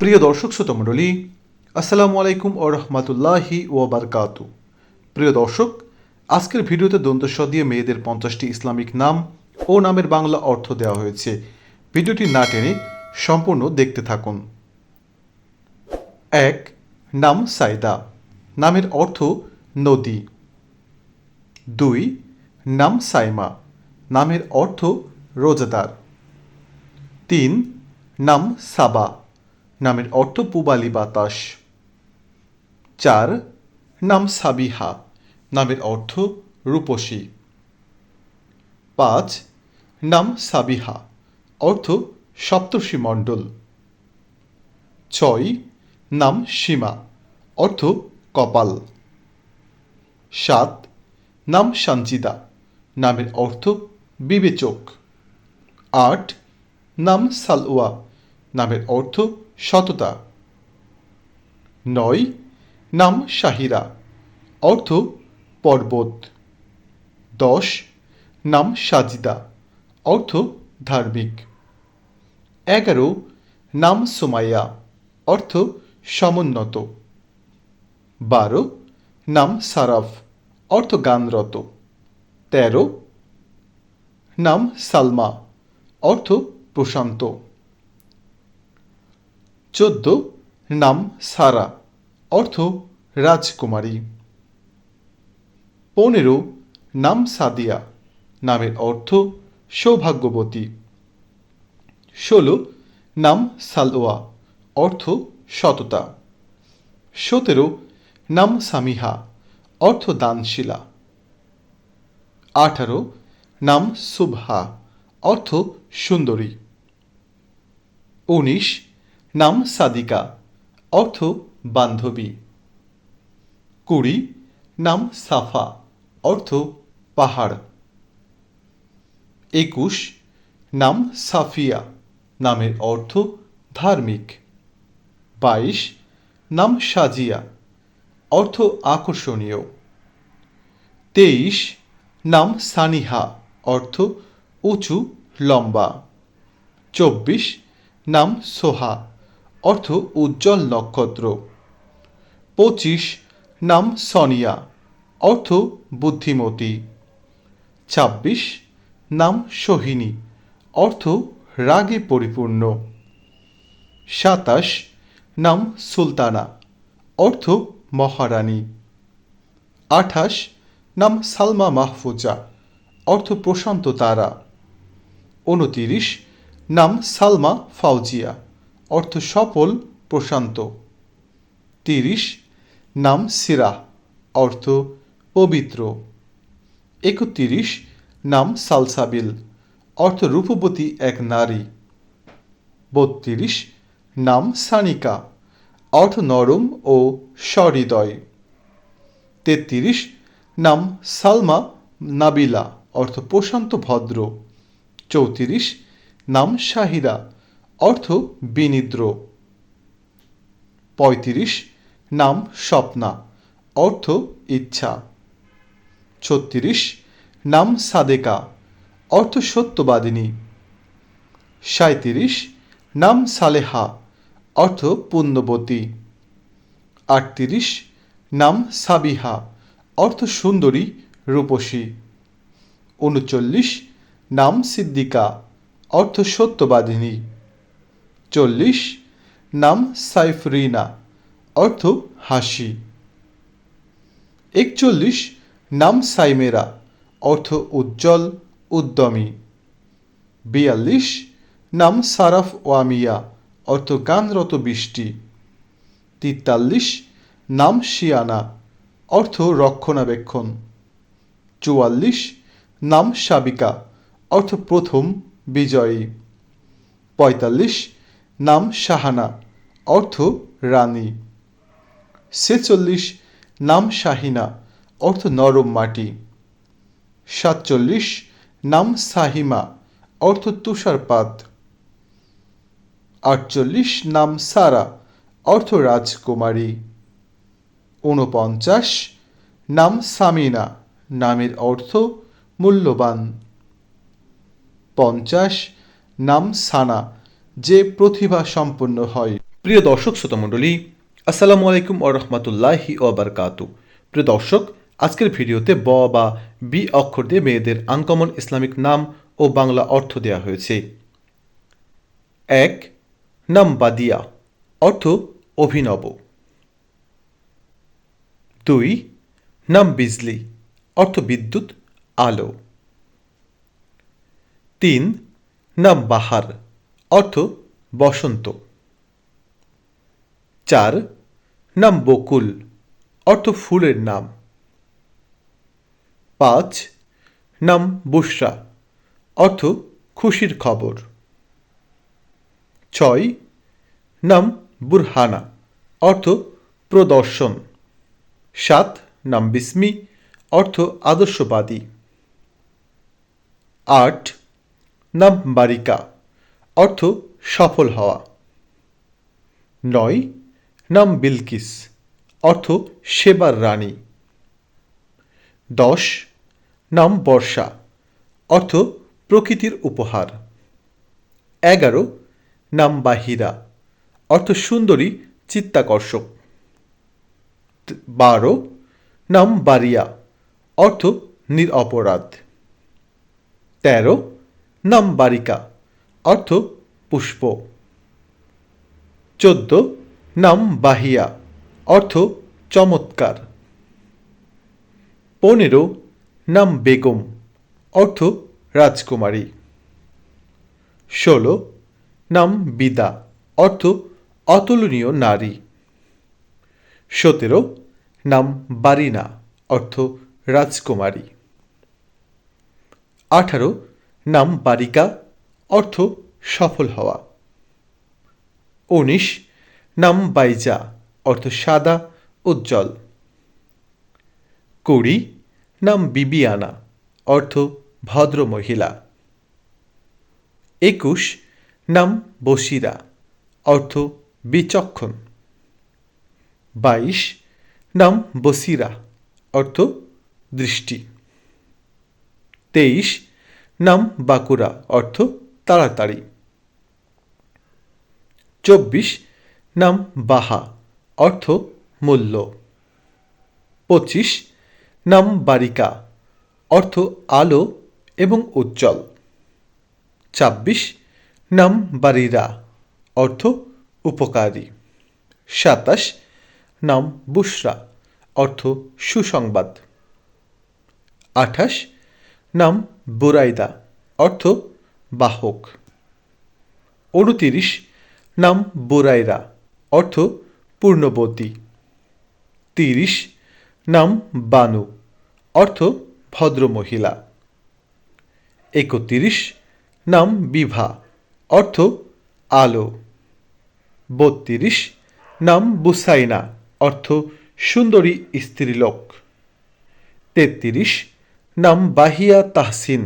প্রিয় দর্শক শ্রোতমণ্ডলী আসসালামু আলাইকুম ও রহমতুল্লাহি ও বারকাতু প্রিয় দর্শক, আজকের ভিডিওতে দন্তস্ব দিয়ে মেয়েদের পঞ্চাশটি ইসলামিক নাম ও নামের বাংলা অর্থ দেওয়া হয়েছে। ভিডিওটি না টেনে সম্পূর্ণ দেখতে থাকুন। এক, নাম সাইদা নামের অর্থ নদী। দুই, নাম সাইমা। নামের অর্থ রোজাদার। তিন, নাম সাবা। নামের অর্থ পুবালি বাতাস। চার, নাম সাবিহা, নামের অর্থ রূপসী। পাঁচ, নাম সাবিহা, অর্থ সপ্তর্ষি মণ্ডল। ছয়, নাম সীমা, অর্থ কপাল। সাত, নাম সানজিদা, নামের অর্থ বিবেচক। আট, নাম সালওয়া, নামের অর্থ সততা। নয়, নাম শাহিরা, অর্থ পর্বত। দশ, নাম সাজিদা, অর্থ ধার্মিক। এগারো, নাম সুমাইয়া, অর্থ সমুন্নত। বারো, নাম সারাফ, অর্থ গানরত। তেরো, নাম সালমা, অর্থ প্রশান্ত। চোদ্দ, নাম সারা, অর্থ রাজকুমারী। পনেরো, নাম সাদিয়া, নামের অর্থ সৌভাগ্যবতী। ষোলো, নাম সালোয়া অর্থ সততা। সতেরো, নাম সামিহা, অর্থ দানশিলা। আঠারো, নাম সুবহা, অর্থ সুন্দরী। উনিশ নাম সাদিকা, অর্থ বান্ধবী। কুড়ি, নাম সাফা, অর্থ পাহাড়। একুশ, নাম সাফিয়া, নামের অর্থ ধার্মিক। বাইশ, নাম সাজিয়া, অর্থ আকর্ষণীয়। তেইশ, নাম সানিহা, অর্থ উঁচু, লম্বা। চব্বিশ, নাম সোহা অর্থ উজ্জ্বল নক্ষত্র। পঁচিশ, নাম সনিয়া, অর্থ বুদ্ধিমতী। ছাব্বিশ, নাম সোহিনী, অর্থ রাগে পরিপূর্ণ। সাতাশ, নাম সুলতানা, অর্থ মহারানী। আঠাশ, নাম সালমা মাহফুজা, অর্থ প্রশান্ত তারা। উনতিরিশ, নাম সালমা ফাউজিয়া। অর্থ সফল, প্রশান্ত। তিরিশ, নাম সিরা, অর্থ পবিত্র। একত্রিশ, নাম সালসাবিল, অর্থ রূপবতী এক নারী। বত্রিশ, নাম সানিকা, অর্থ নরম ও সহৃদয়। তেত্রিশ, নাম সালমা নাবিলা, অর্থ প্রশান্ত ভদ্র। চৌত্রিশ, নাম শাহিরা অর্থ বিনিদ্র। পঁয়ত্রিশ, নাম স্বপ্না, অর্থ ইচ্ছা। ছত্রিশ, নাম সাদেকা, অর্থ সত্যবাদিনী। সাঁত্রিশ নাম সালেহা, অর্থ পুণ্যবতী। আটত্রিশ, নাম সাবিহা, অর্থ সুন্দরী, রূপসী। উনচল্লিশ, নাম সিদ্দিকা, অর্থ সত্যবাদিনী। চল্লিশ, নাম সাইফরিনা, অর্থ হাসি। একচল্লিশ, নাম সাইমেরা, অর্থ উজ্জ্বল, উদ্যমী। বিয়াল্লিশ, নাম সারাফ ওয়ামিয়া, অর্থ গানরত বৃষ্টি। তিতাল্লিশ, নাম শিয়ানা, অর্থ রক্ষণাবেক্ষণ। চুয়াল্লিশ, নাম সাবিকা, অর্থ প্রথম বিজয়ী। পঁয়তাল্লিশ নাম শাহানা, অর্থ রানী। ছেচল্লিশ, নাম শাহিনা, অর্থ নরম মাটি। সাতচল্লিশ, নাম সাহিমা, অর্থ তুষারপাত। আটচল্লিশ, নাম সারা, অর্থ রাজকুমারী। ঊনপঞ্চাশ, নাম সামিনা, নামের অর্থ মূল্যবান। পঞ্চাশ, নাম সানা যে প্রতিভা সম্পন্ন হয়। প্রিয় দর্শক, শ্রোতা মণ্ডলী, আসসালামু আলাইকুম ও রহমতুল্লাহি ও বারকাতু প্রিয় দর্শক, আজকের ভিডিওতে ব বা বি অক্ষর দিয়ে মেয়েদের আনকমন ইসলামিক নাম ও বাংলা অর্থ দেওয়া হয়েছে। এক নাম বাদিয়া অর্থ অভিনব। দুই নাম বিজলি অর্থ বিদ্যুৎ, আলো। তিন নাম বাহার অর্থ বসন্ত। চার, নাম বকুল, অর্থ ফুলের নাম। পাঁচ, নাম বুসরা, অর্থ খুশির খবর। ছয়, নাম বুরহানা, অর্থ প্রদর্শন। সাত, নাম বিস্মি, অর্থ আদর্শবাদী। আট, নাম বারিকা অর্থ সফল হওয়া। নয়, নাম বিলকিস, অর্থ সেবার রানী। দশ, নাম বর্ষা, অর্থ প্রকৃতির উপহার। এগারো, নাম বাহিরা, অর্থ সুন্দরী চিত্তাকর্ষক। বারো, নাম বারিয়া, অর্থ নিরপরাধ। তেরো, নাম বারিকা অর্থ পুষ্প। চোদ্দ, নাম বাহিয়া, অর্থ চমৎকার। পনেরো, নাম বেগম, অর্থ রাজকুমারী। ষোলো, নাম বিদা, অর্থ অতুলনীয় নারী। সতেরো, নাম বারিনা, অর্থ রাজকুমারী। আঠারো, নাম বারিকা অর্থ সফল হওয়া। উনিশ, নাম বাইজা, অর্থ সাদা, উজ্জ্বল। কুড়ি, নাম বিবিয়ানা, অর্থ ভদ্র মহিলা। একুশ, নাম বসিরা অর্থ বিচক্ষণ। বাইশ, নাম বসিরা অর্থ দৃষ্টি। তেইশ, নাম বাঁকুড়া, অর্থ তাড়াতাড়ি। চব্বিশ নাম বাহা, অর্থ মূল্য। পঁচিশ নাম বারিকা, অর্থ আলো এবং উজ্জ্বল। ছাব্বিশ নাম বারিরা, অর্থ উপকারী। সাতাশ নাম বুসরা, অর্থ সুসংবাদ। আঠাশ নাম বুরাইদা, অর্থ বাহক উনতিরিশ নাম বুরাইরা, অর্থ পূর্ণবতী। তিরিশ, নাম বানু, অর্থ ভদ্রমহিলা। একত্রিশ, নাম বিভা, অর্থ আলো। বত্রিশ, নাম বুসাইনা, অর্থ সুন্দরী স্ত্রীলোক। তেত্রিশ, নাম বাহিয়া তাহসিন,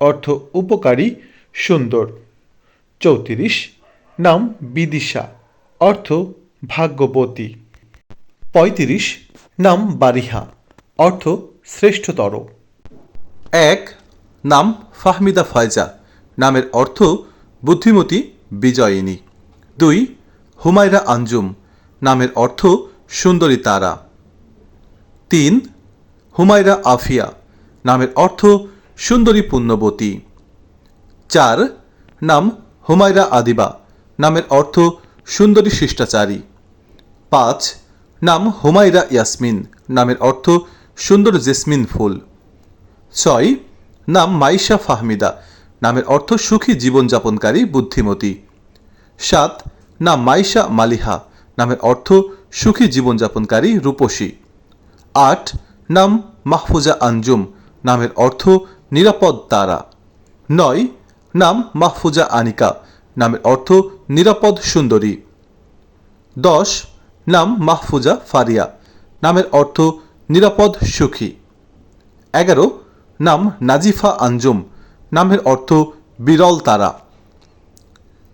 অর্থ উপকারী সুন্দর। চৌত্রিশ, নাম বিদিশা, অর্থ ভাগ্যবতী। পঁয়ত্রিশ, নাম বারিহা, অর্থ শ্রেষ্ঠতর। এক, নাম ফাহমিদা ফয়জা, নামের অর্থ বুদ্ধিমতী বিজয়িনী। দুই, হুমায়রা আঞ্জুম, নামের অর্থ সুন্দরী তারা। তিন, হুমায়রা আফিয়া, নামের অর্থ সুন্দরী পুণ্যবতী। চার, নাম হুমায়রা আদিবা, নামের অর্থ সুন্দরী শিষ্টাচারী। পাঁচ, নাম হুমায়রা ইয়াসমিন, নামের অর্থ সুন্দর জেসমিন ফুল। ছয়, নাম মাইশা ফাহমিদা, নামের অর্থ সুখী জীবনযাপনকারী বুদ্ধিমতী। সাত, নাম মাইশা মালিহা, নামের অর্থ সুখী জীবনযাপনকারী রূপসী। আট, নাম মাহফুজা আঞ্জুম, নামের অর্থ নিরাপদ তারা। নয় নাম মাহফুজা আনিকা। নামের অর্থ নিরাপদ সুন্দরী। দশ, নাম মাহফুজা ফারিয়া। নামের অর্থ নিরাপদ সুখী। এগারো, নাম নাজিফা আঞ্জুম। নামের অর্থ বিরল তারা।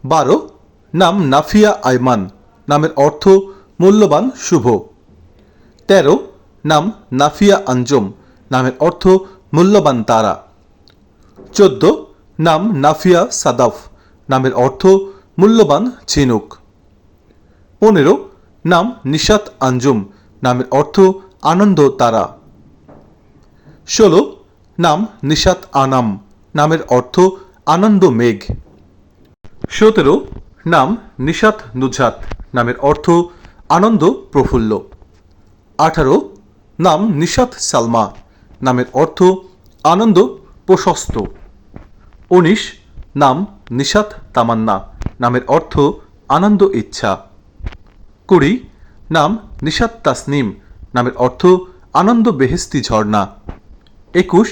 বারো, নাম নাফিয়া আইমান নামের অর্থ মূল্যবান, শুভ। তেরো, নাম নাফিয়া আঞ্জুম। নামের অর্থ মূল্যবান তারা। চোদ্দ নাম নাফিয়া সাদাফ। নামের অর্থ মূল্যবান ঝিনুক। পনেরো, নাম নিশাত আঞ্জুম। নামের অর্থ আনন্দ তারা। ষোলো, নাম নিশাত আনাম। নামের অর্থ আনন্দ মেঘ। সতেরো, নাম নিশাত নুজাত। নামের অর্থ আনন্দ প্রফুল্ল। আঠারো, নাম নিশাত সালমা। নামের অর্থ আনন্দ প্রশস্ত। উনিশ নাম নিশাত তামান্না, নামের অর্থ আনন্দ ইচ্ছা। কুড়ি নাম নিশাত তাসনিম, নামের অর্থ আনন্দ বেহেস্তি ঝর্ণা। একুশ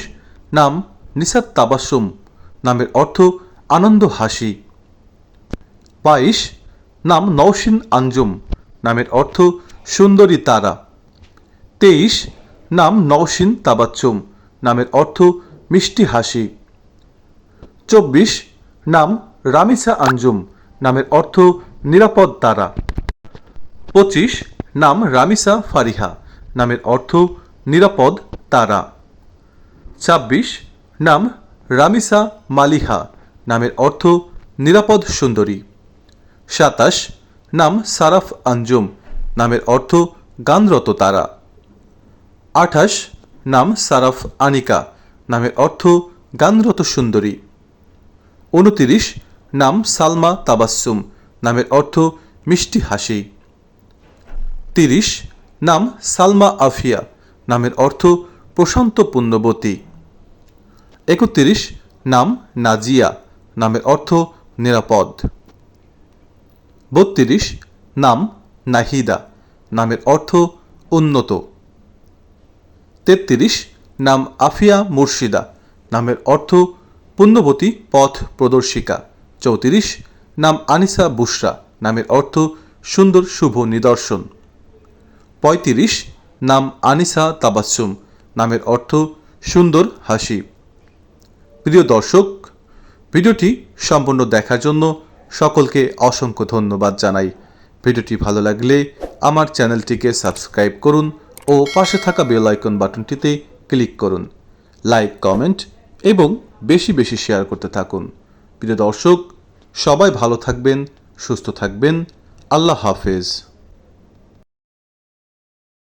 নাম নিশাত তাবাসুম নামের অর্থ আনন্দ হাসি। বাইশ নাম নৌসিন আঞ্জুম, নামের অর্থ সুন্দরী তারা। তেইশ নাম নৌসিন তাবাচ্চুম, নামের অর্থ মিষ্টি হাসি। চব্বিশ, নাম রামিসা আঞ্জুম, নামের অর্থ নিরাপদ তারা। পঁচিশ, নাম রামিসা ফারিহা, নামের অর্থ নিরাপদ তারা। ছাব্বিশ, নাম রামিসা মালিহা, নামের অর্থ নিরাপদ সুন্দরী। সাতাশ, নাম সারাফ আঞ্জুম, নামের অর্থ গানরত তারা। আঠাশ, নাম সারাফ আনিকা, নামের অর্থ গানরত সুন্দরী। উনতিরিশ, নাম সালমা তাবাসুম নামের অর্থ মিষ্টি হাসি। তিরিশ, নাম সালমা আফিয়া, নামের অর্থ প্রশান্ত পুণ্যবতী। একত্রিশ, নাম নাজিয়া, নামের অর্থ নিরাপদ। বত্রিশ, নাম নাহিদা, নামের অর্থ উন্নত। তেত্রিশ, নাম আফিয়া মুর্শিদা, নামের অর্থ পুণ্যবতী পথ প্রদর্শিকা। চৌত্রিশ, নাম আনিসা বুশরা, নামের অর্থ সুন্দর শুভ নিদর্শন। পঁয়ত্রিশ, নাম আনিসা তাবাসুম নামের অর্থ সুন্দর হাসি। প্রিয় দর্শক, ভিডিওটি সম্পূর্ণ দেখার জন্য সকলকে অসংখ্য ধন্যবাদ জানাই। ভিডিওটি ভালো লাগলে আমার চ্যানেলটিকে সাবস্ক্রাইব করুন ও পাশে থাকা বেল আইকন বাটনটিতে ক্লিক করুন। লাইক, কমেন্ট এবং বেশি বেশি শেয়ার করতে থাকুন। প্রিয় দর্শক সবাই ভালো থাকবেন সুস্থ থাকবেন। আল্লাহ হাফেজ।